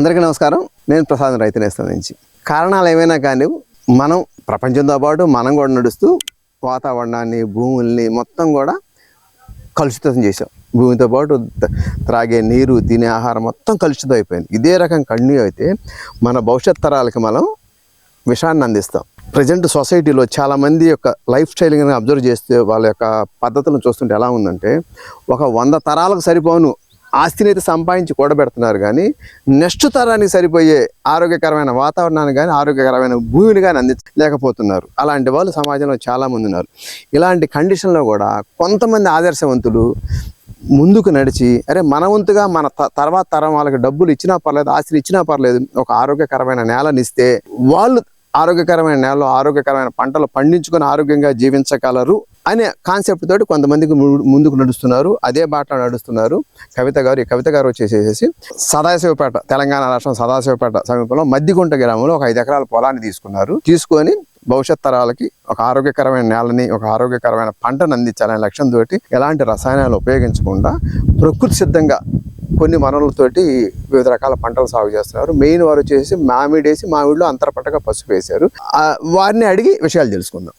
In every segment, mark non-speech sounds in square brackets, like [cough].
అందరికీ నమస్కారం. నేను ప్రసాద్ రైతు నేస్తం నుంచి. కారణాలు ఏమైనా కానీ మనం ప్రపంచంతో పాటు మనం కూడా నడుస్తూ వాతావరణాన్ని భూముల్ని మొత్తం కూడా కలుషితం చేసాం భూమితో పాటు త్రాగే నీరు తినే ఆహారం మొత్తం కలుషితం అయిపోయింది. ఇదే రకం కంటిన్యూ అయితే మన భవిష్యత్ తరాలకి మనం విషాన్ని అందిస్తాం. ప్రజెంట్ సొసైటీలో చాలామంది యొక్క లైఫ్ స్టైల్ కనుక అబ్జర్వ్ చేస్తే వాళ్ళ యొక్క పద్ధతులను చూస్తుంటే ఎలా ఉందంటే ఒక వంద తరాలకు సరిపోను ఆస్తిని అయితే సంపాదించి కూడబెడుతున్నారు కానీ నెక్స్ట్ తరానికి సరిపోయే ఆరోగ్యకరమైన వాతావరణాన్ని కానీ ఆరోగ్యకరమైన భూమిని కానీ అందించలేకపోతున్నారు. అలాంటి వాళ్ళు సమాజంలో చాలామంది ఉన్నారు. ఇలాంటి కండిషన్లో కూడా కొంతమంది ఆదర్శవంతులు ముందుకు నడిచి అరే మన వంతుగా మన త- తర్వాత తరం వాళ్ళకి డబ్బులు ఇచ్చినా పర్లేదు ఆస్తిని ఇచ్చినా పర్లేదు ఒక ఆరోగ్యకరమైన నేలని ఇస్తే వాళ్ళు ఆరోగ్యకరమైన నేలలో ఆరోగ్యకరమైన పంటలు పండించుకొని ఆరోగ్యంగా జీవించగలరు అనే కాన్సెప్ట్ తోటి కొంతమందికి ము- ముందుకు నడుస్తున్నారు. అదే బాట నడుస్తున్నారు. కవిత గారు ఈ కవిత గారు వచ్చేసేసి సదాశివపేట తెలంగాణ రాష్ట్రం సదాశివపేట సమీపంలో మద్దిగుంట గ్రామంలో ఒక ఐదు ఎకరాల పొలాన్ని తీసుకున్నారు. తీసుకొని భవిష్యత్ తరాలకి ఒక ఆరోగ్యకరమైన నేలని ఒక ఆరోగ్యకరమైన పంటను అందించాలనే లక్ష్యంతో ఎలాంటి రసాయనాలు ఉపయోగించకుండా ప్రకృతి సిద్ధంగా కొన్ని వనరులతోటి వివిధ రకాల పంటలు సాగు చేస్తున్నారు. మెయిన్ వారు వచ్చేసి మామిడి వేసి మామిడిలో అంతర పంటగా పసుపు వేశారు. వారిని అడిగి విషయాలు తెలుసుకుందాం.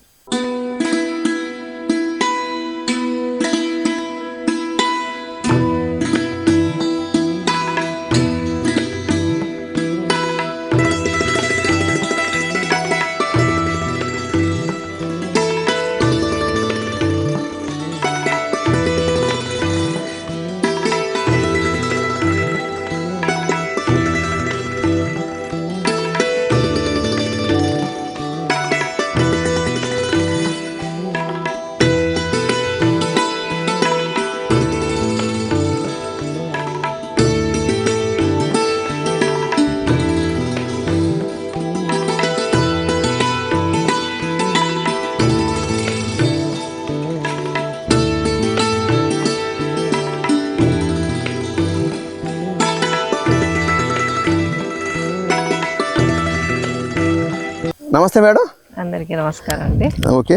నమస్తే మేడం. అందరికీ నమస్కారం అండి. ఓకే.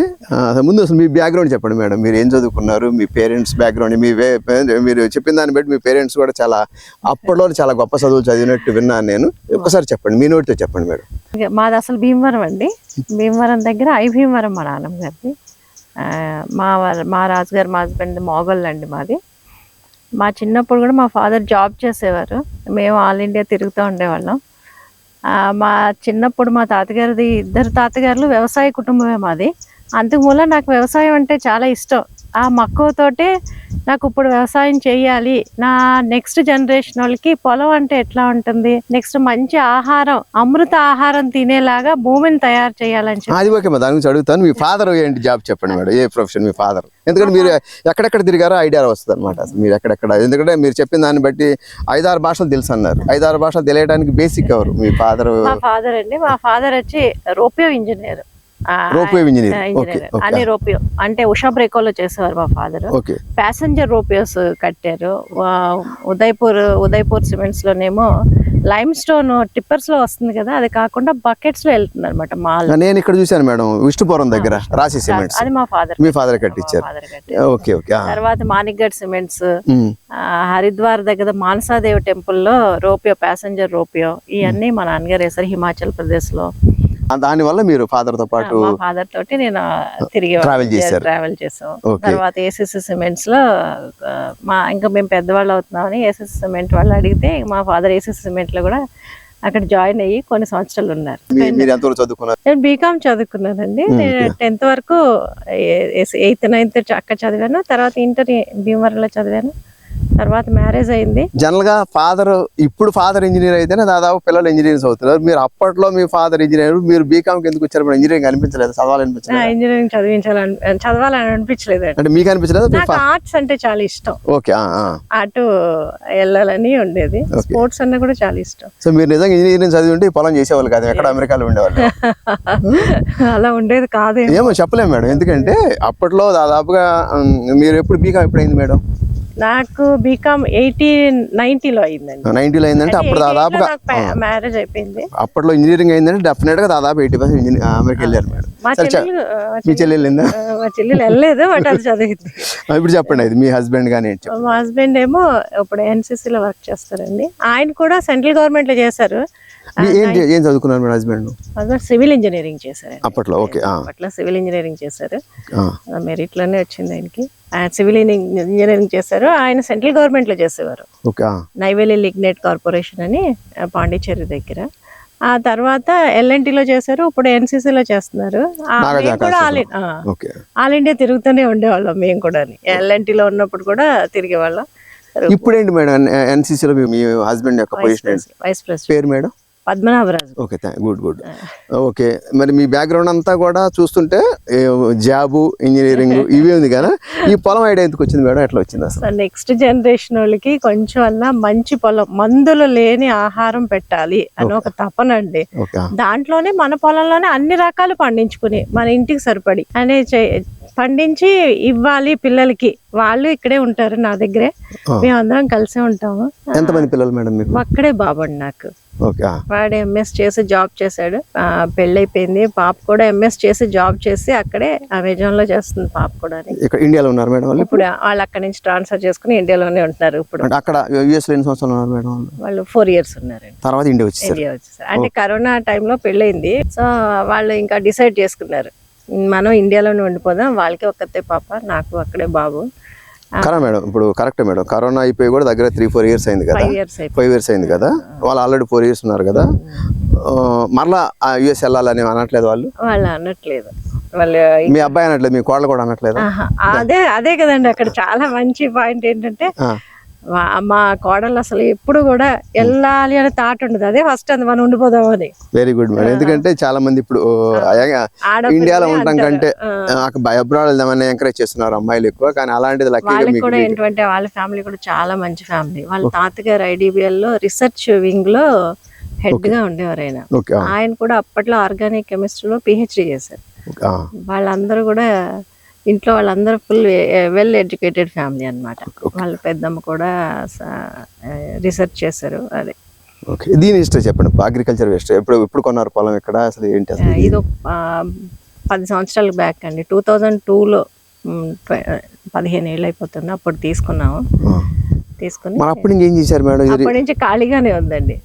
ముందు అసలు మీ బ్యాక్గ్రౌండ్ చెప్పండి మేడం. మీరు ఏం చదువుకున్నారు? మీ పేరెంట్స్ బ్యాక్గ్రౌండ్ మీ మీరు చెప్పిన దాన్ని బట్టి మీ పేరెంట్స్ కూడా చాలా అప్పట్లో చాలా గొప్ప చదువులు చదివినట్టు విన్నాను నేను. ఒక్కసారి చెప్పండి మీ నోటితో చెప్పండి మేడం. మాది అసలు భీమవరం అండి. భీమవరం దగ్గర ఐ భీమవరం మా నాన్నమ్మ గారిది మా మా రాజుగారు మా హస్బెండ్ మోగళ్ళు అండి మాది. మా చిన్నప్పుడు కూడా మా ఫాదర్ జాబ్ చేసేవారు. మేము ఆల్ ఇండియా తిరుగుతూ ఉండేవాళ్ళం. మా చిన్నప్పుడు మా తాతగారిది ఇద్దరు తాతగారులు వ్యవసాయ కుటుంబమే మాది. అందుమూల నాకు వ్యవసాయం అంటే చాలా ఇష్టం. ఆ మక్కువతోటే నాకు ఇప్పుడు వ్యవసాయం చేయాలి. నా నెక్స్ట్ జనరేషన్ వాళ్ళకి పొలం అంటే ఎట్లా ఉంటుంది? నెక్స్ట్ మంచి ఆహారం అమృత ఆహారం తినేలాగా భూమిని తయారు చేయాలని అది ఓకే మా దాని గురించి అడుగుతాను. మీ ఫాదర్ ఏంటి జాబ్ చెప్పండి మేడం. ఏ ప్రొఫెషన్ మీ ఫాదర్ ఎందుకంటే మీరు ఎక్కడెక్కడ తిరిగారో ఐడియా వస్తుంది అనమాట మీరు ఎక్కడెక్కడ? ఎందుకంటే మీరు చెప్పిన దాన్ని బట్టి ఐదారు భాషలు తెలుసు అన్నారు. ఐదారు భాషలు తెలియడానికి బేసిక్ ఎవరు? మీ ఫాదర్ మా ఫాదర్ అండి. మా ఫాదర్ వచ్చి రోపియో engineer. Ropeway engineer okay engineer అని రోపియో అంటే ఉషా బ్రేకోలో చేసేవారు మా ఫాదర్ ప్యాసింజర్ రోపియోస్ కట్టారు. ఉదయపూర్ ఉదయపూర్ సిమెంట్స్ లోనేమో లైమ్ స్టోన్ టిప్పర్స్లో వస్తుంది కదా అది కాకుండా బకెట్స్లో వెళ్తుంది అనమాట మాల్ నేను ఇక్కడ చూశాను మేడం విష్ణుపురం దగ్గర రాశి సిమెంట్స్ అది మా ఫాదర్ మీ ఫాదర్ కట్టించారు. Okay okay. తర్వాత మాణిక్గఢ్ సిమెంట్స్. ఆ, హరిద్వార్ దగ్గర మానసాదేవి టెంపుల్లో రోపియో ప్యాసింజర్ రోపియో ఇవన్నీ మా నాన్నగారు వేసారు హిమాచల్ ప్రదేశ్లో దానివల్ల మీరు ఫాదర్తో పాటు మా ఫాదర్ తోటి నేను తిరిగి Travel చేశారు. ట్రావెల్ చేసాం. తర్వాత ఏసీసీ సిమెంట్స్లో మా ఇంకా మేము పెద్దవాళ్ళు అవుతున్నామని ఏసీసీ సిమెంట్ వాళ్ళు అడిగితే మా ఫాదర్ ఏసీసీ సిమెంట్లో కూడా అక్కడ జాయిన్ అయ్యి కొన్ని సంవత్సరాలు ఉన్నారు. నేను బీకామ్ చదువుకున్నానండి. నేను టెన్త్ వరకు ఎయిత్ నైన్త్ అక్క చదివాను. తర్వాత ఇంటర్ భీమవరంలో చదివాను. తర్వాత మ్యారేజ్ అయింది. జనరల్గా ఫాదర్ ఇప్పుడు ఫాదర్ ఇంజనీర్ అయితేనే దాదాపు పిల్లలు ఇంజనీర్స్ అవుతున్నారు మీరు అప్పట్లో మీ ఫాదర్ ఇంజనీర్ మీరు బీకామ్కి ఎందుకు వచ్చారు? ఇంజనీరింగ్ అనిపించలేదు? చదవాలనిపించలేదు ఇంజనీరింగ్ చదివించాలని చదవాలని అనిపించలేదు అంటే మీకు అనిపించలేదు? నాకు ఆర్ట్స్ అంటే చాలా ఇష్టం. ఓకే అటు వెళ్ళాలని ఉండేది. స్పోర్ట్స్ అన్న కూడా చాలా ఇష్టం. సో మీరు నిజంగా ఇంజనీరింగ్ చదివి ఉంటే ఈ పొలం చేసేవాళ్ళు కాదు. ఎక్కడ అమెరికాలో ఉండేవాళ్ళు. [laughs] అలా ఉండేది కాదే ఏమో చెప్పలేము మేడం. ఎందుకంటే అప్పట్లో దాదాపుగా మీరు ఎప్పుడు బీకామ్ ఎప్పుడైంది మేడం? నాకు బీకామ్ ఎయిటీ నైన్టీలో అయిందండి. నైన్టీలో అయిందంటే అప్పుడు దాదాపుగా మ్యారేజ్ అయిపోయింది. అప్పట్లో ఇంజనీరింగ్ అయిందంటే డెఫినెట్గా దాదాపు ఎయిటీ పర్సెంట్ అమెరికా వెళ్ళారు మేడం. మా చెల్లెలు మా చెల్లి వెళ్ళిందా? మా వెళ్ళలేదు బట్ అది చదివింది. [laughs] ఇప్పుడు చెప్పండి అది మీ హస్బెండ్ చెప్పండి. మా హస్బెండ్ ఏమో ఇప్పుడు NCC లో వర్క్ చేస్తారండి. ఆయన కూడా సెంట్రల్ గవర్నమెంట్లో చేశారు. ఏం చదువుకున్నారు మీ హస్బెండ్ హస్బెండ్ సివిల్ ఇంజనీరింగ్ చేశారు అప్పట్లో ఓకే ఆ, అట్లా సివిల్ ఇంజనీరింగ్ చేశారు. ఆ, మెరిట్లోనే వచ్చింది ఆయనకి. ఆయన సివిల్ ఇంజనీరింగ్ చేశారు. ఆయన సెంట్రల్ గవర్నమెంట్లో చేసేవారు. నైవేలి లిగ్నైట్ కార్పొరేషన్ అని పాండిచ్చేరి దగ్గర. ఆ తర్వాత ఎల్ఎన్టీలో చేశారు. ఇప్పుడు NCC లో చేస్తున్నారు. కూడా ఆల్ ఇండియా తిరుగుతూనే ఉండేవాళ్ళం మేము కూడా ఎల్ఎన్టీలో ఉన్నప్పుడు కూడా తిరిగేవాళ్ళం. ఇప్పుడు ఏంటి మేడం ఎన్సీసీలో మీ హస్బెండ్ యొక్క పొజిషన్ వైస్ ప్రెసిడెంట్ పేరు madam? Padmanabharaju. Okay good good. Okay మరి మీ బ్యాక్గ్రౌండ్ అంతా కూడా చూస్తుంటే జాబు ఇంజనీరింగ్ [laughs] ఇవి ఉంది కదా? ఈ పొలం ఐడియా ఎందుకు వచ్చింది మేడం? ఎట్లా వచ్చింది అసలు? నెక్స్ట్ జనరేషన్ వాళ్ళకి కొంచెం అన్నా మంచి పొలం మందులు లేని ఆహారం పెట్టాలి అని ఒక తపన అండి. దాంట్లోనే మన పొలంలోనే అన్ని రకాలు పండించుకుని మన ఇంటికి సరిపడి అనే పండించి ఇవ్వాలి పిల్లలకి. వాళ్ళు ఇక్కడే ఉంటారు నా దగ్గరే. మేమందరం కలిసే ఉంటాము. ఎంతమంది పిల్లలు మేడం మీకు? అక్కడే బాబండి నాకు. వాడు ఎంఎస్ చేసి జాబ్ చేశాడు. పెళ్ళైపోయింది. పాప కూడా ఎంఎస్ చేసి జాబ్ చేసి అక్కడే అమెజాన్లో చేస్తుంది పాప కూడా ఇక్కడ ఇండియాలో ఉన్నారు మేడం వాళ్ళు ఇప్పుడు? వాళ్ళు అక్కడి నుంచి ట్రాన్స్ఫర్ చేసుకుని ఇండియాలోనే ఉంటున్నారు ఇప్పుడు. అక్కడ యుఎస్లో ఎన్ని సంవత్సరాలు ఉన్నారు మేడం వాళ్ళు? ఫోర్ ఇయర్స్ ఉన్నారండి తర్వాత ఇండియా వచ్చేసారు. ఇండియా వచ్చేసారు. అంటే కరోనా టైంలో పెళ్ళైంది. సో వాళ్ళు ఇంకా డిసైడ్ చేసుకున్నారు. మనం ఇండియాలోనే ఉండిపోదాం. వాళ్ళకి ఒక్కతే పాప నాకు అక్కడే బాబు. కరెక్ట్ మేడం ఇప్పుడు కరెక్ట్ మేడం. కరోనా అయిపోయి కూడా దగ్గర త్రీ ఫోర్ ఇయర్స్ అయింది కదా? ఫైవ్ ఇయర్స్ అయింది కదా? వాళ్ళు ఆల్రెడీ ఫోర్ ఇయర్స్ ఉన్నారు కదా? ఆ, మరలా యుఎస్ వెళ్ళాలని అనట్లేదు వాళ్ళు? వాళ్ళు అనట్లేదు. వాళ్ళు మీ అబ్బాయి అనట్లేదు మీ కోడలు కూడా అనట్లేదు? అదే అదే కదండి అక్కడ చాలా మంచి పాయింట్ ఏంటంటే మా కోడలు అసలు ఎప్పుడు కూడా వెళ్ళాలి అనే థాట్ ఉండదు. అదే ఫస్ట్ అది మనం ఉండిపోదాం అని. వెరీ గుడ్ మేడం ఎందుకంటే చాలా మంది ఇప్పుడు ఇండియాలో ఉండటం. కంటే. అబ్రాడ్ వెళ్దామని ఎంకరేజ్ చేస్తున్నారు అమ్మాయిలు ఎక్కువ కానీ అలాంటిది వాళ్ళకి కూడా ఏంటంటే వాళ్ళ ఫ్యామిలీ కూడా చాలా మంచి ఫ్యామిలీ వాళ్ళ తాతగారు ఐడిబిఎల్లో రీసెర్చ్ వింగ్లో హెడ్గా ఉండేవారు ఆయన. ఆయన కూడా అప్పట్లో ఆర్గానిక్ కెమిస్ట్రీలో పిహెచ్డి చేశారు. వాళ్ళందరూ కూడా ఇంట్లో వాళ్ళందరూ ఫుల్ వెల్ ఎడ్యుకేటెడ్ ఫ్యామిలీ అన్నమాట. వాళ్ళ పెద్దమ్మ కూడా రీసెర్చ్ చేశారు అదే. ఓకే దీని హిస్టరీ చెప్పండి. అగ్రికల్చర్ హిస్టరీ ఎప్పుడు ఎప్పుడు కొన్నారు పొలం ఇక్కడ? అసలు ఏంటి అసలు ఇది? పది సంవత్సరాల బ్యాక్ అండి. టూ థౌజండ్ టూలో పదిహేను ఏళ్ళు అయిపోతుంది. అప్పుడు తీసుకున్నాము. తీసుకుని అప్పటి నుంచి ఏం చేశారు మేడం అప్పటి నుంచి ఖాళీగానే ఉందండి.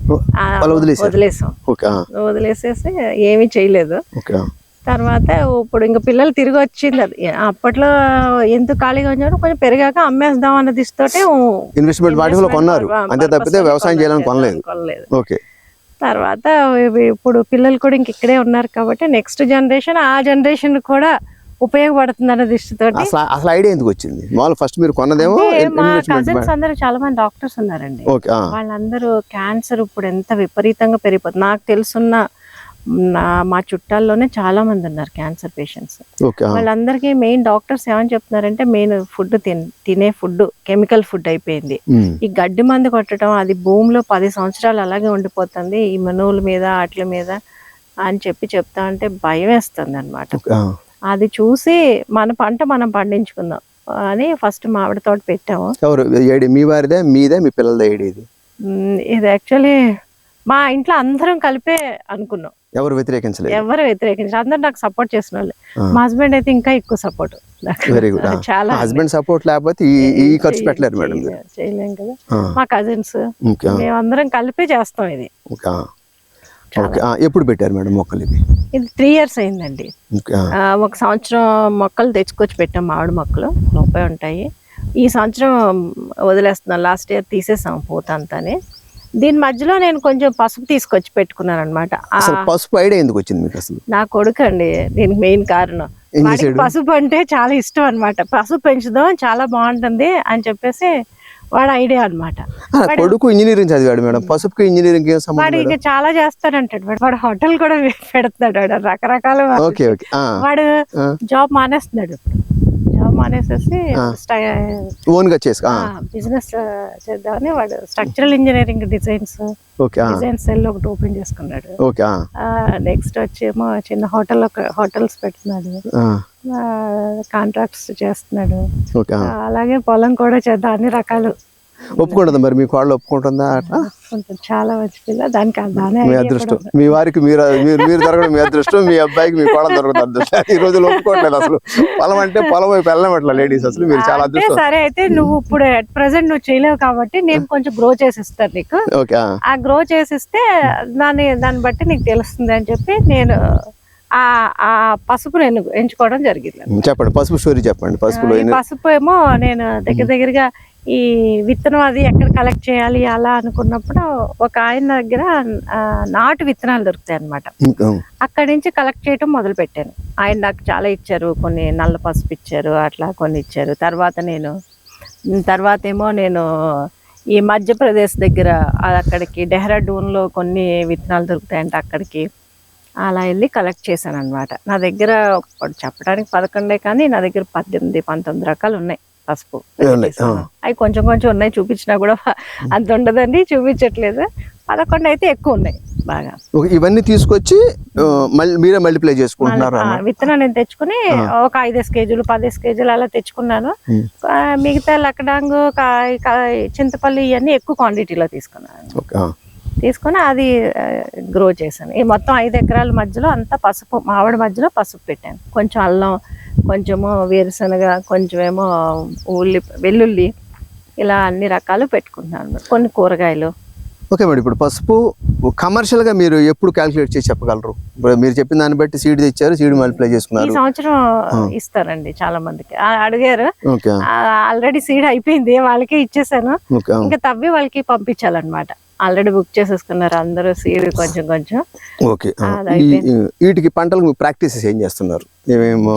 వదిలేసాం. వదిలేసేసి ఏమీ చేయలేదు. తర్వాత ఇప్పుడు ఇంకా పిల్లలు తిరిగి వచ్చింది అది అప్పట్లో ఎందుకు ఖాళీగా ఉంచాడు కొంచెం పెరిగాక అమ్మేద్దాం అన్న దిశతోటే ఇన్వెస్ట్మెంట్ వాటిలో కొన్నారు. అంతే తప్పితే వ్యవసాయం చేయాలని కొనలేదు. ఓకే. తర్వాత ఇప్పుడు పిల్లలు కూడా ఇంక ఇక్కడే ఉన్నారు కాబట్టి నెక్స్ట్ జనరేషన్ ఆ జనరేషన్ కూడా ఉపయోగపడుతుంది అన్న దృష్టితోటి అసలు ఐడియా ఎందుకు వచ్చింది? మామూలు ఫస్ట్ మీరు కొన్నదేమో మా కజిన్స్ అందరూ చాలా మంది డాక్టర్స్ ఉన్నారండి. వాళ్ళందరూ క్యాన్సర్ ఇప్పుడు ఎంత విపరీతంగా పెరిగిపోతుంది. నాకు తెలుసున్న నా మా చుట్టాల్లోనే చాలా మంది ఉన్నారు క్యాన్సర్ పేషెంట్స్ వాళ్ళందరికీ మెయిన్ డాక్టర్స్ ఏమని చెప్తున్నారంటే మెయిన్ ఫుడ్ తినే ఫుడ్ కెమికల్ ఫుడ్ అయిపోయింది. ఈ గడ్డి మందు కొట్టడం అది భూమిలో పది సంవత్సరాలు అలాగే ఉండిపోతుంది ఈ మనువుల మీద వాటి మీద అని చెప్పి చెప్తా అంటే భయం వేస్తుంది అనమాట అది చూసి మన పంట మనం పండించుకుందాం అని ఫస్ట్ మామిడి తోట పెట్టాము. మీ వారిదే? మీదే? మీ పిల్లలదే ఇది? ఇది యాక్చువల్లీ మా ఇంట్లో అందరం కలిపే అనుకున్నాం. ఎవరు వ్యతిరేకించలేదు? ఎవరు వ్యతిరేకించారు అందరు నాకు సపోర్ట్ చేసిన వాళ్ళు. మా హస్బెండ్ అయితే ఇంకా ఎక్కువ సపోర్ట్. వెరీ గుడ్ చాలా హస్బెండ్ సపోర్ట్ లేకపోతే ఈ ఖర్చు పెట్టలేరు మేడం. చేయలేం- కదా. మా కజిన్స్. మేమందరం కలిపే చేస్తాం ఇది. ఎప్పుడు పెట్టారు మేడం మొక్కలు ఇవి ఇది త్రీ ఇయర్స్ అయిందండి. ఒక సంవత్సరం మొక్కలు తెచ్చుకొచ్చి పెట్టాం మామిడి మొక్కలు. లోపే ఉంటాయి. ఈ సంవత్సరం వదిలేస్తున్నాం. లాస్ట్ ఇయర్ తీసేసాం పూత అంతాని. దీని మధ్యలో నేను కొంచెం పసుపు తీసుకొచ్చి పెట్టుకున్నాను అనమాట పసుపు ఐడియా ఎందుకు వచ్చింది మీకు అసలు? నా కొడుకు అండి దీనికి మెయిన్ కారణం? పసుపు అంటే చాలా ఇష్టం అన్నమాట. పసుపు పెంచుదాం చాలా బాగుంటుంది అని చెప్పేసి వాడు ఐడియా అన్నమాట. ఆ, కొడుకు ఇంజనీరింగ్ చదివాడు మేడం. పసుపుకి ఇంజనీరింగ్ వాడు ఇక చాలా చేస్తాడంటాడు. వాడు వాడు హోటల్ కూడా [laughs] పెడుతున్నాడు వాడు రకరకాల వాడు. జాబ్ మానేస్తున్నాడు జాబ్ మానేసేసి ఓన్గా చేసు ఆ, బిజినెస్ చేద్దామని వాడు structural engineering designs design cell ఒకటి ఓపెన్ చేసుకున్నాడు. నెక్స్ట్ వచ్చేమో చిన్న హోటల్ హోటల్స్ పెడుతున్నాడు. ఆ, కాంట్రాక్ట్స్ చేస్తున్నాడు. అలాగే పొలం కూడా చేద్దాం అన్ని రకాలు. ఒప్పుకుంటుందా మరి మీ కోళ్ళు ఒప్పుకుంటుందా అట్లా? చాలా మంచి పిల్ల. దానికి దానే మీ అదృష్టం. మీ వారికి మీరు మీరు మీరు దొరకడం మీ అదృష్టం మీ అబ్బాయికి మీ కోళ్ళ దొరకడం అదృష్టం. ఈ రోజులు ఒప్పుకోవట్లేదు అసలు. పొలం అంటే పొలం వైపు వెళ్ళడం అట్లా లేడీస్ అసలు. మీరు చాలా అదృష్టం. సరే అయితే నువ్వు ఇప్పుడు అట్ ప్రెసెంట్ నువ్వు చేయలేవు కాబట్టి నేను కొంచెం గ్రో చేసిస్తాను నీకు. ఓకే ఆ, ఆ గ్రో చేసిస్తే దాన్ని దాన్ని బట్టి నీకు తెలుస్తుంది అని చెప్పి నేను ఆ ఆ పసుపు నేను ఎంచుకోవడం జరిగింది. చెప్పండి పసుపు స్టోరీ చెప్పండి. పసుపులో ఎన్ని- పసుపు ఏమో నేను దగ్గర దగ్గరగా ఈ విత్తనం అది ఎక్కడ కలెక్ట్ చేయాలి అలా అనుకున్నప్పుడు ఒక ఆయన దగ్గర నాటు విత్తనాలు దొరుకుతాయి అన్నమాట. ఇంకా, అక్కడి నుంచి కలెక్ట్ చేయటం మొదలు పెట్టాను. ఆయన నాకు చాలా ఇచ్చారు కొన్ని నల్ల పసుపు ఇచ్చారు అట్లా కొన్ని ఇచ్చారు. తర్వాత నేను తర్వాత ఏమో నేను ఈ మధ్యప్రదేశ్ దగ్గర అక్కడికి డెహ్రాడూన్లో కొన్ని విత్తనాలు దొరుకుతాయంటే అక్కడికి. అలా వెళ్ళి కలెక్ట్ చేశాను అనమాట నా దగ్గర చెప్పడానికి పదకొండే కానీ నా దగ్గర పద్దెనిమిది పంతొమ్మిది రకాలు ఉన్నాయి. పసుపు. అవి కొంచెం కొంచెం ఉన్నాయి. చూపించినా కూడా అంత ఉండదండి. చూపించట్లేదు. పదకొండు అయితే ఎక్కువ ఉన్నాయి బాగా. ఇవన్నీ తీసుకొచ్చి మీరే మల్టిప్లై చేసుకుంటున్నారు నేను తెచ్చుకుని ఒక ఐదేసి కేజీలు పదేసి కేజీలు అలా తెచ్చుకున్నాను. మిగతా లక్కడాంగు చింతపల్లి ఇవన్నీ ఎక్కువ క్వాంటిటీలో తీసుకున్నాను. తీసుకొని అది గ్రో చేశాను. ఈ మొత్తం ఐదు ఎకరాల మధ్యలో అంతా పసుపు మామిడి మధ్యలో పసుపు పెట్టాను. కొంచెం అల్లం కొంచెము వేరుశనగ కొంచెమేమో ఉల్లి వెల్లుల్లి ఇలా అన్ని రకాలు పెట్టుకుంటున్నాను. కొన్ని కూరగాయలు. ఓకే మేడం ఇప్పుడు పసుపు కమర్షియల్గా మీరు ఎప్పుడు క్యాలిక్యులేట్ చేసి చెప్పగలరు? మీరు చెప్పిన దాన్ని బట్టి సీడ్ తెచ్చారు సీడ్ మల్టిప్లై ఈ చేసుకున్నారు. సంవత్సరం ఇస్తారండి చాలా మందికి. అడిగారు. ఆల్రెడీ సీడ్ అయిపోయింది వాళ్ళకే ఇచ్చేసాను. ఇంకా తవ్వి వాళ్ళకి పంపించాలన్నమాట. ఆల్రెడీ బుక్ చేసేసుకున్నారు అందరూ సీడ్ కొంచెం కొంచెం. ఓకే వీటికి పంటలకు ప్రాక్టీసెస్ ఏం చేస్తున్నారు?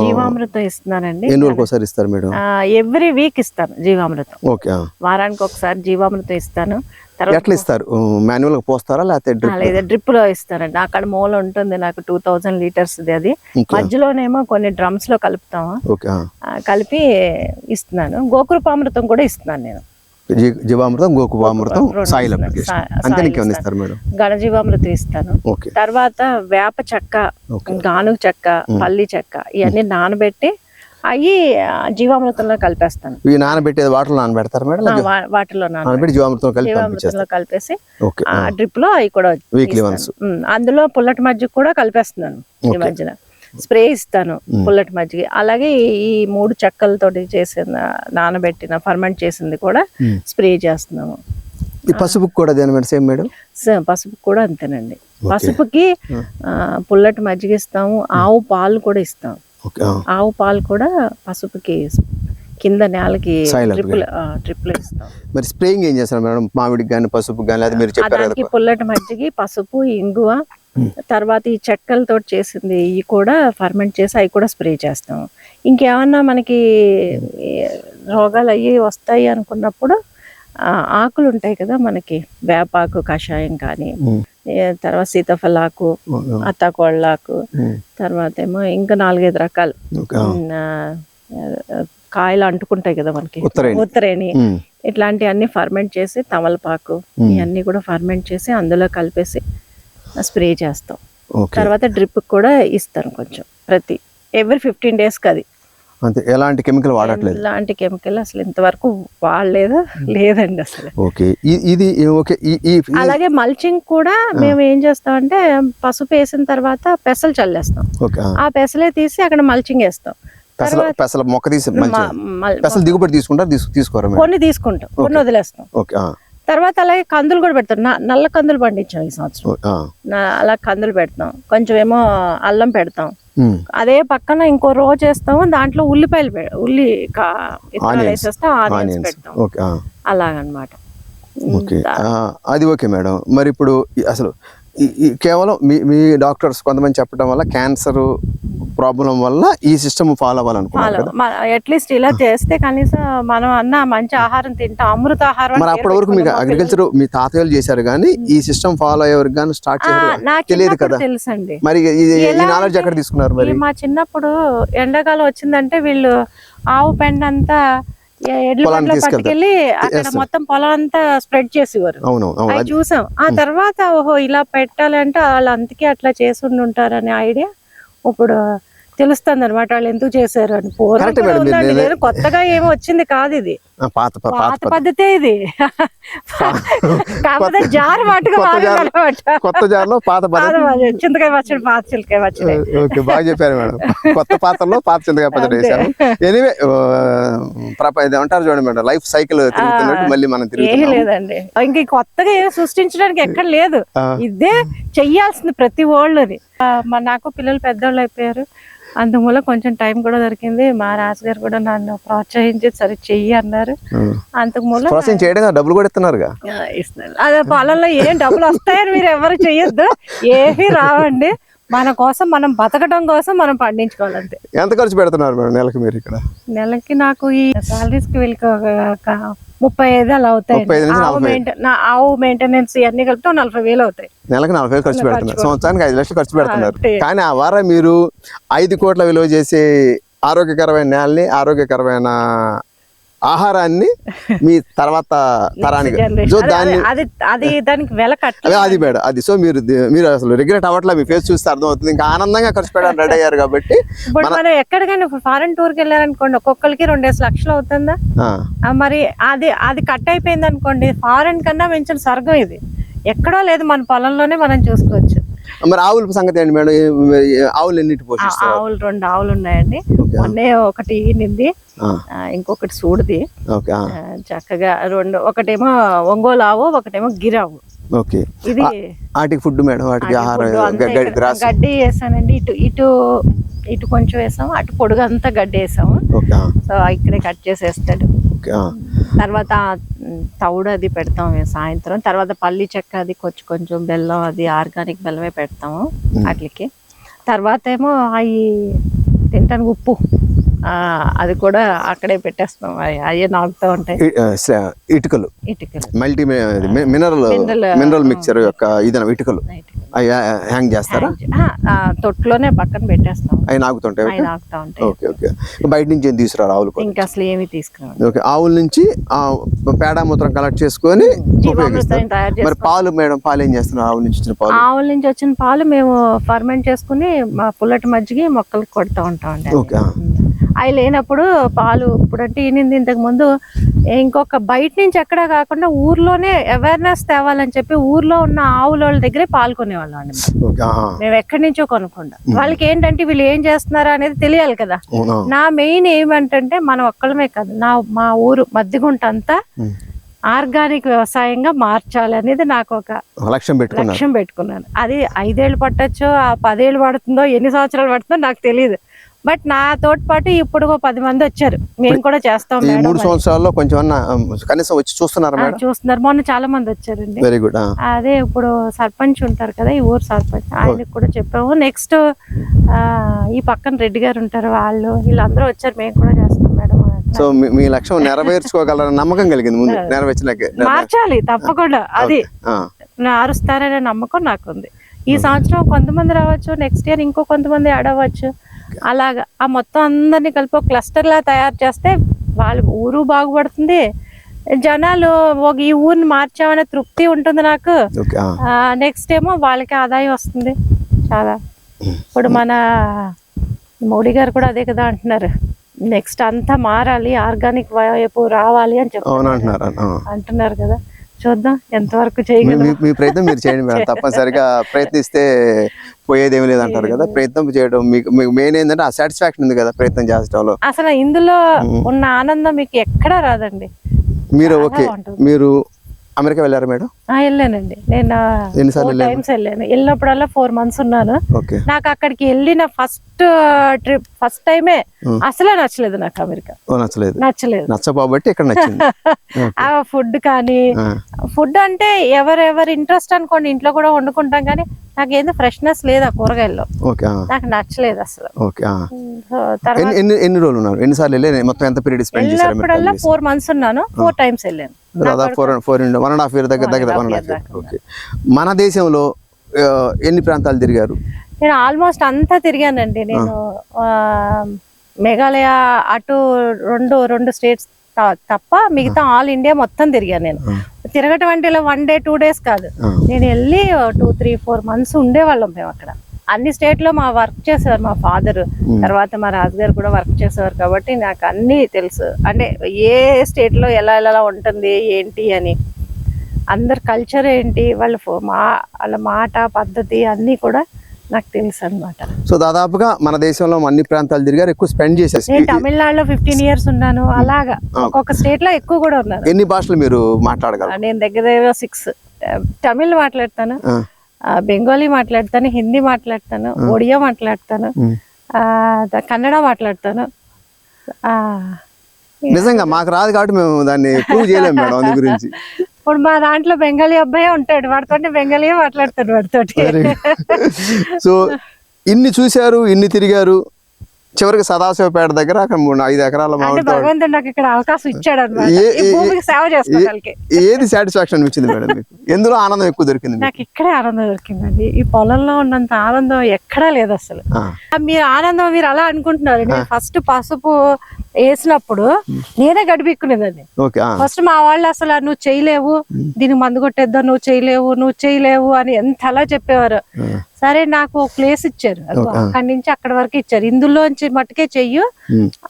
జీవామృతం ఇస్తున్నానండి. ఎన్ని రోజులకు ఒకసారి ఇస్తారు మేడం? ఎవ్రీ వీక్ ఇస్తాను జీవామృతం. ఓకే. వారానికి ఒకసారి జీవామృతం ఇస్తాను. తర్వాత ఎట్లా ఇస్తారు? మాన్యువల్గా పోస్తారా లేకపోతే డ్రిప్? లేదా డ్రిప్లో ఇస్తానండి. అక్కడ మూల ఉంటుంది నాకు టూ థౌజండ్ లీటర్స్ అది. మధ్యలోనేమో కొన్ని డ్రమ్స్లో కలుపుతాము కలిపి ఇస్తున్నాను. గోకృపామృతం కూడా ఇస్తున్నాను నేను. జీవామృతం గోకువామృతం సాయిల్ ఇస్తాను. అప్లికేషన్. అంతే. ఇస్తారు మేడం? ఇస్తాను. తర్వాత వేప చెక్క గానుగ చెక్క పల్లి చెక్క ఇవన్నీ నానబెట్టి అవి జీవామృతంలో కలిపేస్తాను. ఇవి నానబెట్టేది వాటర్ నానబెడతారు మేడం? ఆ, వా- వాటిలో నాన నానబెట్టి జీవామృతం కలిపి జీవామృతంలో కలిపేసి డ్రిప్లో అవి కూడా వీక్లీ. వన్స్ అందులో పుల్లటి మజ్జిగ కూడా కలిపేస్తున్నాను ఈ. మధ్యన. స్ప్రే ఇస్తాను పుల్లటి మజ్జిగ. అలాగే ఈ- మూడు చెక్కలతోటి చేసిన నానబెట్టిన ఫర్మెంట్ చేసింది కూడా. స్ప్రే చేస్తున్నాము. ఈ పసుపుకి కూడా దేని సేమ్ మేడం? పసుపు కూడా అంతేనండి. పసుపుకి పుల్లటి మజ్జిగ ఇస్తాము ఆవు పాలు కూడా ఇస్తాం. ఆవు పాలు కూడా పసుపుకి కింద నేలకి Soil ట్రిప్పులు ట్రిప్పులు ఇస్తాం. మరి స్ప్రేయింగ్ ఏం చేస్తారు మేడం? మామిడికి కానీ పసుపు కానీ లేదా మీరు చెప్పారు దానికి పుల్లటి మజ్జిగి పసుపు ఇంగువ తర్వాత ఈ చెక్కలతో చేసింది ఇవి కూడా ఫర్మెంట్ చేసి అవి కూడా స్ప్రే చేస్తాం. ఇంకేమన్నా మనకి రోగాలు అయ్యి వస్తాయి అనుకున్నప్పుడు ఆకులు ఉంటాయి కదా మనకి వేపాకు కషాయం కానీ. ఏ తర్వాత సీతాఫలాకు ఓకే. అత్తాకోళ్ళాకు ఉమ్. తర్వాత ఏమో ఇంకా నాలుగైదు రకాలు. ఆ, కాయలు అంటుకుంటాయి కదా మనకి. ఉత్తరేణి. ఉమ్. ఇట్లాంటివన్నీ ఫర్మెంట్ చేసి తమలపాకు ఇవన్నీ కూడా ఫర్మెంట్ చేసి అందులో కలిపేసి స్ప్రే చేస్తాం. తర్వాత డ్రిప్ కూడా ఇస్తాను కొంచెం ప్రతి ఎవ్రీ ఫిఫ్టీన్ డేస్కి అది. అంతే. ఎలాంటి కెమికల్ వాడట్లేదు? ఇలాంటి కెమికల్ అసలు ఇంతవరకు వాడలేదు? లేదండి అసలు. ఓకే. ఇది ఓకే. ఈ అలాగే మల్చింగ్ కూడా మేము ఏం చేస్తామంటే పసుపు వేసిన తర్వాత పెసలు చల్లేస్తాం. ఆ పెసలే తీసి అక్కడ మల్చింగ్ వేస్తాం. పెసల పెసల మొక్క తీసి పెసలు దిగుబడి తీసుకుంటారు తీసు తీసుకోరా కొన్ని తీసుకుంటాం కొన్ని వదిలేస్తాం. ఓకే. తర్వాత అలాగే కందులు కూడా పెడతాం. నల్ల కందులు పండించాం ఈ సంవత్సరం. అలా కందులు పెడతాం. కొంచెం ఏమో అల్లం పెడతాం. అదే పక్కన ఇంకో రోజు వేస్తాము దాంట్లో ఉల్లిపాయలు ఉల్లి. వేసేస్తాం ఆనియన్స్ పెడతాం. అలాగనమాట. అది ఓకే మేడం. మరి ఇప్పుడు అసలు కేవలం మీ మీ డాక్టర్స్ కొంతమంది చెప్పడం వల్ల క్యాన్సర్ ప్రాబ్లం వల్ల ఈ సిస్టమ్ ఫాలో అవ్వాలనుకున్నారు కదా? అట్లీస్ట్ ఇలా చేస్తే కనీసం మనం అన్న మంచి ఆహారం తింటాం అమృత ఆహారం మరి అప్పటి వరకు మీకు అగ్రికల్చర్ మీ తాతయ్యలు చేశారు కానీ ఈ సిస్టమ్ ఫాలో అయ్యేవారికి కానీ స్టార్ట్. చేశారు తెలియదు కదా? తెలుసండి. మరి ఈ- నాలెడ్జ్ ఎక్కడ తీసుకున్నారు మరి? మా చిన్నప్పుడు ఎండాకాలం వచ్చిందంటే వీళ్ళు ఆవు పెండ అంతా ఎ- ఎడ్ల పొలానికి. పట్టుకెళ్ళి అక్కడ. మొత్తం పొలం అంతా స్ప్రెడ్ చేసేవారు. అవును చూసాం. ఆ తర్వాత ఓహో ఇలా పెట్టాలంటే వాళ్ళు అందుకే అట్లా చేసి ఉంటారు అనే ఐడియా. ఇప్పుడు తెలుస్తుంది అనమాట వాళ్ళు ఎందుకు చేశారు అని. పూర్వం కొత్తగా ఏమీ వచ్చింది కాదు ఇది. పాత పాత పద్ధతి. ఇది. కాకపోతే జారు మట్టుగా కొత్త జార్లో పాత. చింతకాయ పచ్చడి పాత చిలకాయ పచ్చడి. ఓకే బాగా చెప్పారు మేడం. కొత్త పాత్రలో పాత చింతకాయ పచ్చడి. వేసాము ఎనీవే ఇది అంటారు చూడండి మేడం. లైఫ్ సైకిల్ తిరుగుతున్నట్టు మళ్ళీ మనం ఏమీ తిరుగుతున్నాం. లేదండి. ఇంక కొత్తగా ఏం సృష్టించడానికి ఎక్కడ లేదు. ఇదే చెయ్యాల్సింది ప్రతి వాళ్ళని ఆ, మా నాకు పిల్లలు పెద్దోళ్ళు అయిపోయారు. అందువల్ల కొంచెం టైం కూడా దొరికింది. మా రాజుగారు కూడా నన్ను ప్రోత్సహించి సరే చెయ్యి అన్నారు. అంతకు మూల చేయడం డబ్బులు కూడా ఇస్తున్నారు. అదే పొలంలో ఏం డబ్బులు వస్తాయని మీరు ఎవరు చెయ్యొద్దు. ఏమీ రావండి. మన కోసం మనం బతకడం కోసం మనం పండించుకోవాలంతే. ఎంత ఖర్చు పెడుతున్నారు మేడం నెలకు మీరు ఇక్కడ? నెలకి నాకు ఈ సాలరీస్కి ఒక ముప్పై ఐదు అలా అవుతాయి. ఆవు మెయింటెనెన్స్ ఇవన్నీ కలిపితే నలభై వేలు అవుతాయి. నెలకు నలభై వేలు ఖర్చు పెడుతున్నారు. సంవత్సరానికి ఐదు లక్షలు ఖర్చు పెడుతున్నారు. కానీ ఆ వారం మీరు ఐదు కోట్ల విలువ చేసే ఆరోగ్యకరమైన నేలని ఆరోగ్యకరమైన ఆహారాన్ని మీ తర్వాత [laughs] తరానికి. సో దాన్ని అదే- అది దానికి వెల అదే మేడం అది. సో మీరు మీరు అసలు రిగ్రెట్ అవ్వట్లే మీ ఫేస్ చూస్తే అర్థమవుతుంది. ఇంకా ఆనందంగా ఖర్చు పెట్టడానికి రెడీ అయ్యారు కాబట్టి మనం ఎక్కడికైనా ఫారెన్ టూర్కి వెళ్ళారనుకోండి ఒక్కొక్కరికి రెండేసి లక్షలు అవుతుందా? మరి అది అది కట్ అయిపోయింది అనుకోండి ఫారెన్ కన్నా మించిన స్వర్గం ఇది. ఎక్కడో లేదు మన పొలంలోనే మనం చూసుకోవచ్చు. మరి ఆవుల సంగతి ఏంటి మేడం? ఆవులు ఎన్నిటి పోషిస్తారు? ఆవులు రెండు ఆవులు ఉన్నాయండి. మొన్నే ఒకటి ఈనింది. ఇంకొకటి సూడిది. చక్కగా రెండు ఒకటేమో ఒంగోలు ఆవు ఒకటేమో గిరావు ఓకే. ఇది వాటికి ఫుడ్ మేడం వాటికి ఆహారం గడ్డి వేసానండి. ఇటు ఇటు ఇటు కొంచెం వేసాము అటు పొడుగు అంతా గడ్డి వేసాము. సో ఇక్కడే కట్ చేసేస్తాడు. తర్వాత తౌడు అది పెడతాం మేము సాయంత్రం. తర్వాత పల్లి చెక్క అది కొంచెం కొంచెం బెల్లం అది ఆర్గానిక్ బెల్లమే పెడతాము వాటికి తర్వాత ఏమో అవి తింటానికి ఉప్పు. అది కూడా అక్కడే పెట్టేస్తాం అవి అయ్యే నాకుతూ ఉంటాయి. ఇటుకలు. ఇటుకలు. మల్టీ మినరల్ మినరల్ మిక్చర్ యొక్క ఇదన ఇటుకలు. హ్యాంగ్ చేస్తారా? తొట్టులోనే పక్కన పెట్టేస్తాం. అవి నాకుతుంటాయి అవి నాకుతూ ఉంటాయి. Okay okay. బయట నుంచి ఏం తీసుకురారు ఆవులు ఇంకా అసలు ఏమీ తీసుకురాం ఓకే ఆవుల నుంచి పేడ మూత్రం కలెక్ట్ చేసుకొని మరి పాలు మేడం పాలు ఏం చేస్తున్నారు? ఆవుల నుంచి వచ్చిన పాలు? ఆవుల నుంచి వచ్చిన పాలు మేము ఫర్మెంట్ చేసుకుని మా పుల్లటి మజ్జిగ మొక్కలకు కొడుతూ ఉంటాం అండి ఓకే. అవి లేనప్పుడు పాలు ఇప్పుడంటే ఈనింది ఇంతకు ముందు. ఇంకొక బయట నుంచి ఎక్కడ కాకుండా ఊర్లోనే అవేర్నెస్ తేవాలని చెప్పి ఊర్లో ఉన్న ఆవుల వాళ్ళ దగ్గరే పాలు కొనేవాళ్ళం అండి మేము. ఎక్కడి నుంచో కొనకుండా వాళ్ళకి ఏంటంటే వీళ్ళు ఏం చేస్తున్నారు అనేది తెలియాలి కదా. నా మెయిన్ ఏమంటే మనం ఒక్కడమే కాదు నా మా ఊరు మధ్యగుంట అంతా. ఆర్గానిక్ వ్యవసాయంగా మార్చాలి అనేది నాకు ఒక లక్ష్యం పెట్టుకున్నారు. లక్ష్యం పెట్టుకున్నాను. అది ఐదేళ్ళు పట్టొచ్చో ఆ పదేళ్ళు పడుతుందో ఎన్ని సంవత్సరాలు పడుతుందో నాకు తెలియదు బట్ నా తోటి పాటు ఇప్పుడు పది మంది వచ్చారు. మేము కూడా చేస్తాం ఈ మేడం సంవత్సరాల్లో కొంచెం అన్న కనీసం వచ్చి చూస్తున్నారా చూస్తున్నారు. మొన్న చాలా మంది వచ్చారండి. వెరీ గుడ్ అదే ఇప్పుడు సర్పంచ్ ఉంటారు కదా ఈ ఊరు సర్పంచ్ ఆయనకి కూడా చెప్పాము. నెక్స్ట్ ఈ పక్కన రెడ్డి గారు ఉంటారు వాళ్ళు వీళ్ళందరూ వచ్చారు. మేము కూడా చేస్తాం మేడం. సో మీ- లక్ష్యం నెరవేర్చుకోగలరని నమ్మకం కలిగింది ముందు [laughs] మార్చాలి తప్పకుండా. అది ఆ, మారుస్తారనే నమ్మకం నాకు ఉంది ఈ సంవత్సరం కొంతమంది రావచ్చు నెక్స్ట్ ఇయర్ ఇంకో కొంతమంది యాడ్ అవ్వచ్చు. అలాగా. ఆ మొత్తం అందరినీ కలిపి ఒక క్లస్టర్ లా తయారు చేస్తే వాళ్ళు ఊరు బాగుపడుతుంది. జనాలు ఒక ఈ ఊరిని మార్చామనే తృప్తి ఉంటుంది నాకు. నెక్స్ట్ ఏమో వాళ్ళకి ఆదాయం వస్తుంది. చాలా. ఇప్పుడు మన మోడీ గారు కూడా అదే కదా అంటున్నారు. నెక్స్ట్ అంతా మారాలి ఆర్గానిక్ వైపు రావాలి అని చెప్పి అంటున్నారు కదా. చూద్దాం ఎంతవరకు మీ- చేయగలం మీ- మీ ప్రయత్నం మీరు చేయండి మేడం. తప్పనిసరిగా ప్రయత్నిస్తే పోయేది ఏమీ లేదంటారు కదా ప్రయత్నం చేయడం మీకు మీకు మెయిన్ ఏంటంటే ఆ సాటిస్ఫాక్షన్ ఉంది కదా ప్రయత్నం చేసడంలో. అసలు ఇందులో ఉన్న ఆనందం మీకు ఎక్కడా రాదండి. మీరు ఓకే. మీరు అమెరికా వెళ్ళారా మేడం? ఆ, వెళ్ళానండి. నేను ఎన్నిసార్లు టైమ్స్ వెళ్ళాను. వెళ్ళినప్పుడల్లా ఫోర్ మంత్స్ ఉన్నాను. నాకు అక్కడికి వెళ్ళిన ఫస్ట్ ట్రిప్ ఫస్ట్ టైమే. అసలే నచ్చలేదు నాకు అమెరికా. నచ్చలేదు. నచ్చలేదు. నచ్చపోబట్టి ఇక్కడ నచ్చింది. [laughs] ఆ ఫుడ్ కానీ ఫుడ్ అంటే ఎవరెవరి ఇంట్రెస్ట్ అనుకోండి ఇంట్లో కూడా వండుకుంటాం కానీ నాకు ఏందో ఫ్రెష్నెస్ లేదు ఆ కూరగాయల్లో. నాకు నచ్చలేదు అసలు. ఎన్ని ఎన్ని రోజులు ఉన్నారు? ఎన్నిసార్లు మొత్తం ఎంత పీరియడ్ స్పెండ్ చేశారు ఫోర్ మంత్స్ ఉన్నాను. ఫోర్ టైమ్స్ వెళ్ళాను. దాదాపు four four one and half year దగ్గర దగ్గర one and half year okay మన దేశంలో ఎన్ని ప్రాంతాలు తిరిగారు? నేను ఆల్మోస్ట్ అంతా తిరిగానండి. నేను మేఘాలయ అటు రెండు రెండు స్టేట్స్ తప్ప మిగతా ఆల్ ఇండియా మొత్తం తిరిగాను నేను. తిరగటం అంటే ఇలా వన్ డే టూ డేస్ కాదు. నేను వెళ్ళి టూ త్రీ ఫోర్ మంత్స్ ఉండేవాళ్ళం మేము అక్కడ. అన్ని స్టేట్లో మా వర్క్ చేసేవారు మా ఫాదర్ తర్వాత మా రాజుగారు కూడా వర్క్ చేసేవారు కాబట్టి నాకు అన్ని తెలుసు. అంటే ఏ స్టేట్లో ఎలా ఎలా ఉంటుంది ఏంటి అని. అందరు కల్చర్ ఏంటి వాళ్ళ మా వాళ్ళ మాట పద్ధతి అన్నీ కూడా నాకు తెలుసు అనమాట సో దాదాపుగా మన దేశంలో అన్ని ప్రాంతాలు తిరిగారు ఎక్కువ స్పెండ్ చేసేసి నేను తమిళనాడులో ఫిఫ్టీన్ ఇయర్స్ ఉన్నాను అలాగా. ఒక్కొక్క స్టేట్లో ఎక్కువ కూడా ఉన్నాను ఎన్ని భాషలు మీరు మాట్లాడగలరు? నేను దగ్గర దగ్గర సిక్స్ తమిళ్ మాట్లాడతాను బెంగాలీ మాట్లాడతాను హిందీ మాట్లాడతాను ఒడియా మాట్లాడతాను కన్నడ మాట్లాడతాను. నిజంగా మాకు రాదు కాబట్టి మేము దాన్ని ప్రూవ్ చేయలేము మేడం అందు గురించి [laughs] ఇప్పుడు మా దాంట్లో బెంగాలీ అబ్బాయి ఉంటాడు. వాడితో బెంగాలీ మాట్లాడతాడు వాడితో సో ఇన్ని చూశారు ఇన్ని తిరిగారు. చివరికి సదాశివపేట దగ్గర అక్కడ మూడు ఐదు ఎకరాల ఏది సాటిస్ఫాక్షన్ వచ్చింది మేడం మీకు? ఎందులో ఆనందం ఎక్కువ దొరికింది నాకు ఇక్కడే ఆనందం దొరికిందండి. ఈ పొలంలో ఉన్నంత ఆనందం ఎక్కడా లేదు అసలు. మీరు ఆనందం మీరు అలా అనుకుంటున్నారు. నేను ఫస్ట్ పసుపు వేసినప్పుడు నేనే ఆ, ఫస్ట్ మా వాళ్ళు అసలు నువ్వు చేయలేవు దీనికి మందు కొట్టేద్దాం నువ్వు చేయలేవు నువ్వు చేయలేవు అని ఎంత అలా చెప్పేవారు. సరే నాకు ఒక ప్లేస్ ఇచ్చారు. అక్కడి నుంచి అక్కడి వరకు ఇచ్చారు. ఇందులోంచి మట్టుకే చెయ్యు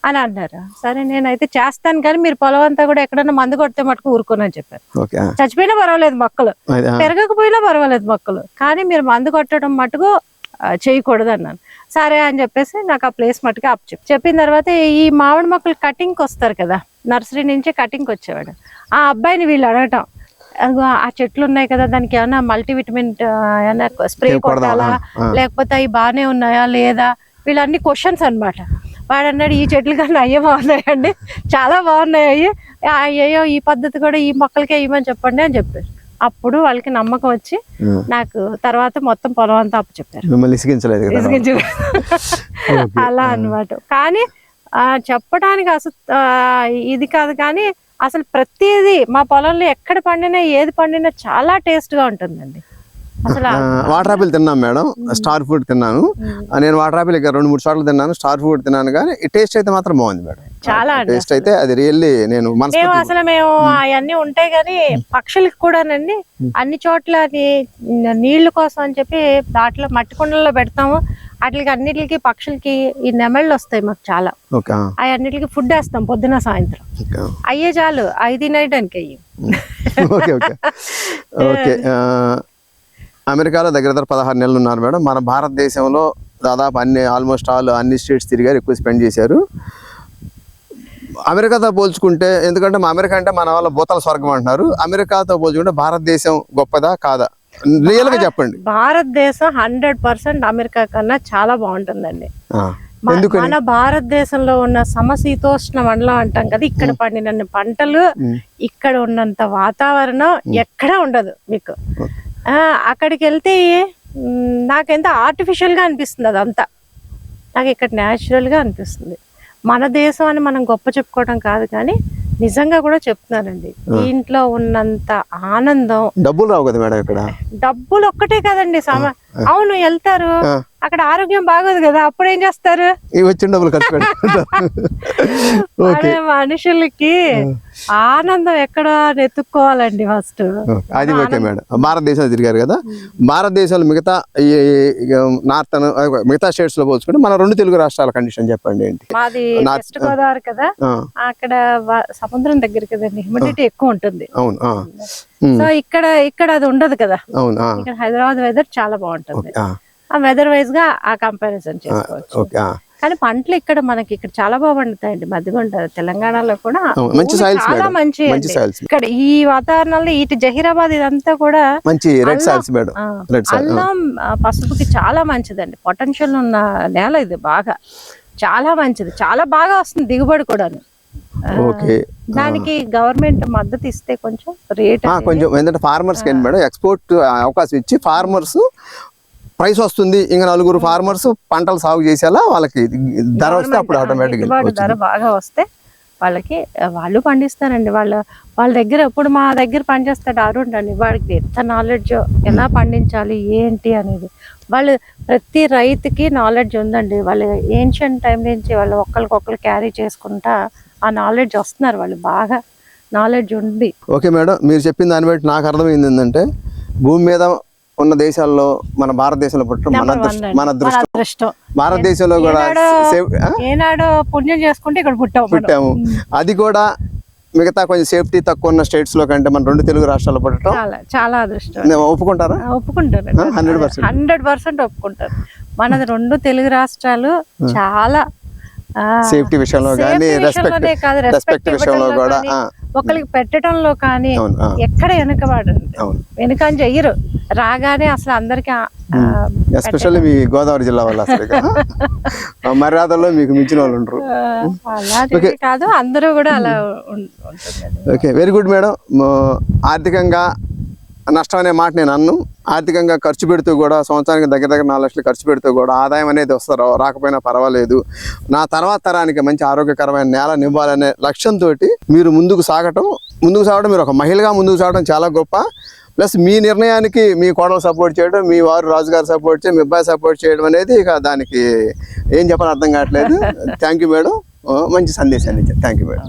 అని అన్నారు. సరే నేనైతే చేస్తాను కానీ మీరు పొలం అంతా కూడా ఎక్కడైనా మందు కొడితే మటుకు ఊరుకోనని చెప్పారు. చచ్చిపోయినా పర్వాలేదు మొక్కలు. పెరగకపోయినా పర్వాలేదు మొక్కలు. కానీ మీరు మందు కొట్టడం మటుకు చేయకూడదు అన్నాను. సరే అని చెప్పేసి నాకు ఆ ప్లేస్ మటుకు అప్ చెప్పి. చెప్పిన తర్వాత ఈ మామిడి మొక్కలు కటింగ్కి వస్తారు కదా నర్సరీ నుంచి కటింగ్కి వచ్చేవాడు. ఆ అబ్బాయిని వీళ్ళు అడగటం. ఆ చెట్లు ఉన్నాయి కదా దానికి ఏమైనా మల్టీవిటమిన్ ఏమైనా స్ప్రే? కొట్టాలా. లేకపోతే అవి బాగానే ఉన్నాయా లేదా? వీళ్ళన్ని క్వశ్చన్స్ అన్నమాట. వాడు అన్నాడు ఈ చెట్లు కన్నా అయ్యే బాగున్నాయండి. చాలా బాగున్నాయి అయ్యి. ఈ పద్ధతి కూడా ఈ మొక్కలకే ఇవ్వమని చెప్పండి అని చెప్పారు. అప్పుడు వాళ్ళకి నమ్మకం వచ్చి. నాకు తర్వాత మొత్తం పొలం అంతా అప్పు చెప్పారు. మిమ్మల్ని. అలా అన్నమాట. కానీ చెప్పడానికి అసలు ఇది కాదు కానీ అసలు ప్రతిదీ మా పొలంలో ఎక్కడ పండినా ఏది పండినా చాలా టేస్ట్గా ఉంటుందండి వాటర్ ఆపిల్ తిన్నాం మేడం స్టార్ ఫుడ్ తిన్నాను. నేను వాటర్ ఆపిల్ ఇక రెండు మూడు సార్లు తిన్నాను స్టార్ ఫుడ్ తిన్నాను కానీ టేస్ట్ అయితే మాత్రం బాగుంది మేడం. చాలా టేస్ట్ అయితే అది రియల్లీ నేను మేము అసలు మేము అవన్నీ ఉంటాయి కానీ పక్షులకి కూడానండి అన్ని చోట్ల నీ- నీళ్ళ కోసం అని చెప్పి దాంట్లో మట్టి కుండల్లో పెడతాము. వాటికి అన్నిటికి పక్షులకి ఈ నెమళ్ళు వస్తాయి మాకు చాలా. అవి అన్నిటికి ఫుడ్ వేస్తాం పొద్దున సాయంత్రం. అయ్యే చాలు అవి తినేయడానికి అయ్యి. Okay okay. ఓకే ఆ, అమెరికాలో దగ్గర దగ్గర పదహారు నెలలు ఉన్నారు మేడం. మన భారతదేశంలో దాదాపు అన్ని ఆల్మోస్ట్ ఆల్ అన్ని స్టేట్స్ తిరిగారు ఎక్కువ స్పెండ్ చేశారు. అమెరికాతో పోల్చుకుంటే ఎందుకంటే మా అమెరికా అంటే మన వాళ్ళ భూతల స్వర్గం అంటున్నారు. అమెరికాతో పోల్చుకుంటే భారతదేశం గొప్పదా కాదా? రియల్గా చెప్పండి. భారతదేశం హండ్రెడ్ పర్సెంట్ అమెరికా కన్నా చాలా బాగుంటుందండి. మన భారతదేశంలో ఉన్న సమశీతోష్ణ మండలం అంటాం కదా ఇక్కడ పండిన పంటలు. ఇక్కడ ఉన్నంత వాతావరణం ఎక్కడా ఉండదు మీకు. ఆ, అక్కడికి వెళ్తే నాకెంత ఆర్టిఫిషియల్గా అనిపిస్తుంది అదంతా. నాకు ఇక్కడ న్యాచురల్గా అనిపిస్తుంది. మన దేశం అని మనం గొప్ప చెప్పుకోవడం కాదు కానీ నిజంగా కూడా చెప్తున్నానండి. దీంట్లో ఉన్నంత ఆనందం. డబ్బులు రావు కదా మేడం ఇక్కడ? డబ్బులు ఒక్కటే కదండి సమ అవును వెళ్తారు. అక్కడ ఆరోగ్యం బాగోదు కదా అప్పుడు ఏం చేస్తారు? వచ్చిన డబ్బులు ఖర్చు [laughs] మనుషులకి ఆనందం ఎక్కడ నెతుక్కోవాలండి ఫస్ట్. అది ఓకే మేడం. భారతదేశంలో తిరిగారు కదా? భారతదేశంలో మిగతా ఈ నార్త్ మిగతా స్టేట్స్లో పోల్చుకుంటే మన రెండు తెలుగు రాష్ట్రాల కండిషన్ చెప్పండి ఏంటి? మాది వెస్ట్ గోదావరి కదా? అక్కడ సముద్రం దగ్గర కదండి హ్యూమిడిటీ ఎక్కువ ఉంటుంది. అవును సో ఇక్కడ ఇక్కడ అది ఉండదు కదా? అవును ఇక్కడ హైదరాబాద్ వెదర్ చాలా బాగుంటుంది. ఆ, వెదర్ వైజ్గా ఆ కంపారిజన్ చేసుకోవచ్చు. కానీ పంటలు ఇక్కడ మనకి ఇక్కడ చాలా బాగా పండుతాయండి. మధ్యగొండ తెలంగాణలో కూడా మంచి సాయిల్స్ చాలా మంచి మంచి సాయిల్స్ ఇక్కడ ఈ వాతావరణంలో ఇటు జహీరాబాద్ ఇదంతా కూడా మంచి రెడ్ సాయిల్స్ మేడం. అల్లం పసుపుకి చాలా మంచిదండి. పొటెన్షియల్ ఉన్న నేల ఇది బాగా. చాలా మంచిది. చాలా బాగా వస్తుంది దిగుబడి కూడా ఓకే. దానికి గవర్నమెంట్ మద్దతు ఇస్తే కొంచెం రేట్ కొంచెం ఎందుకంటే ఫార్మర్స్కి ఏంటి మేడం ఎక్స్పోర్ట్ అవకాశం ఇచ్చి ఫార్మర్స్ ప్రైస్ వస్తుంది. ఇంకా నలుగురు ఫార్మర్స్ పంటలు సాగు చేసేలా వాళ్ళకి ధర వస్తే అప్పుడు ఆటోమేటిక్ ధర బాగా వస్తే వాళ్ళకి వాళ్ళు పండిస్తారండి. వాళ్ళ వాళ్ళ దగ్గర ఇప్పుడు మా దగ్గర పనిచేస్తాడు అరుణ్ అండి వాడికి ఎంత నాలెడ్జ్ ఎలా పండించాలి ఏంటి అనేది. వాళ్ళు ప్రతి రైతుకి నాలెడ్జ్ ఉందండి. వాళ్ళు ఏన్షియంట్ టైం నుంచి వాళ్ళు ఒకరికొకరు క్యారీ చేసుకుంటా ఆ నాలెడ్జ్ వస్తున్నారు. వాళ్ళు బాగా నాలెడ్జ్ ఉంది. ఓకే మేడం మీరు చెప్పిన దాన్ని బట్టి నాకు అర్థమైంది ఏంటంటే భూమి మీద ఉన్న దేశాల్లో మన భారతదేశంలో పుట్టడం మన. మన అదృష్టం అదృష్టం. భారతదేశంలో కూడా ఏనాడో- పుణ్యం చేసుకుంటే ఇక్కడ పుట్టాం మనం. పుట్టాము. అది కూడా మిగతా కొంచెం సేఫ్టీ తక్కువ ఉన్న స్టేట్స్లో కంటే మన రెండు తెలుగు రాష్ట్రాల్లో పుట్టడం చాలా చాలా అదృష్టం. ఒప్పుకుంటారా? ఒప్పుకుంటారు. ఆ, 100%. హండ్రెడ్ పర్సెంట్ ఒప్పుకుంటారు. మనది రెండు తెలుగు రాష్ట్రాలు చాలా సేఫ్టీ విషయంలో కానీ రెస్పెక్ట్ రెస్పెక్ట్ విషయంలో కూడా ఒకరికి పెట్టడంలో కానీ ఎక్కడ అవును. వెనుకని చెయ్యరు. రాగానే అసలు అందరికి ఎస్పెషల్లీ మీ గోదావరి జిల్లా వాళ్ళు అసలు మర్యాదల్లో మీకు మించిన వాళ్ళు చెప్పి కాదు అందరూ కూడా అలా ఓకే వెరీ గుడ్ మేడం. ఆర్థికంగా నష్టం అనే మాట నేను అన్ను. ఆర్థికంగా ఖర్చు పెడుతూ కూడా సంవత్సరానికి దగ్గర దగ్గర నాలుగు లక్షలు ఖర్చు పెడుతూ కూడా ఆదాయం అనేది వస్తారు రాకపోయినా పర్వాలేదు. నా తర్వాత తరానికి మంచి ఆరోగ్యకరమైన నేల నివ్వాలనే లక్ష్యంతో మీరు ముందుకు సాగటం ముందుకు సాగడం మీరు ఒక మహిళగా ముందుకు సాగడం చాలా గొప్ప. ప్లస్ మీ నిర్ణయానికి మీ కోడలు సపోర్ట్ చేయడం మీ వారు రాజుగారు సపోర్ట్ చేయడం మీ అబ్బాయి సపోర్ట్ చేయడం అనేది ఇక దానికి ఏం చెప్పాలో అర్థం కావట్లేదు. Thank you madam. మంచి సందేశాన్ని ఇచ్చారు. Thank you madam.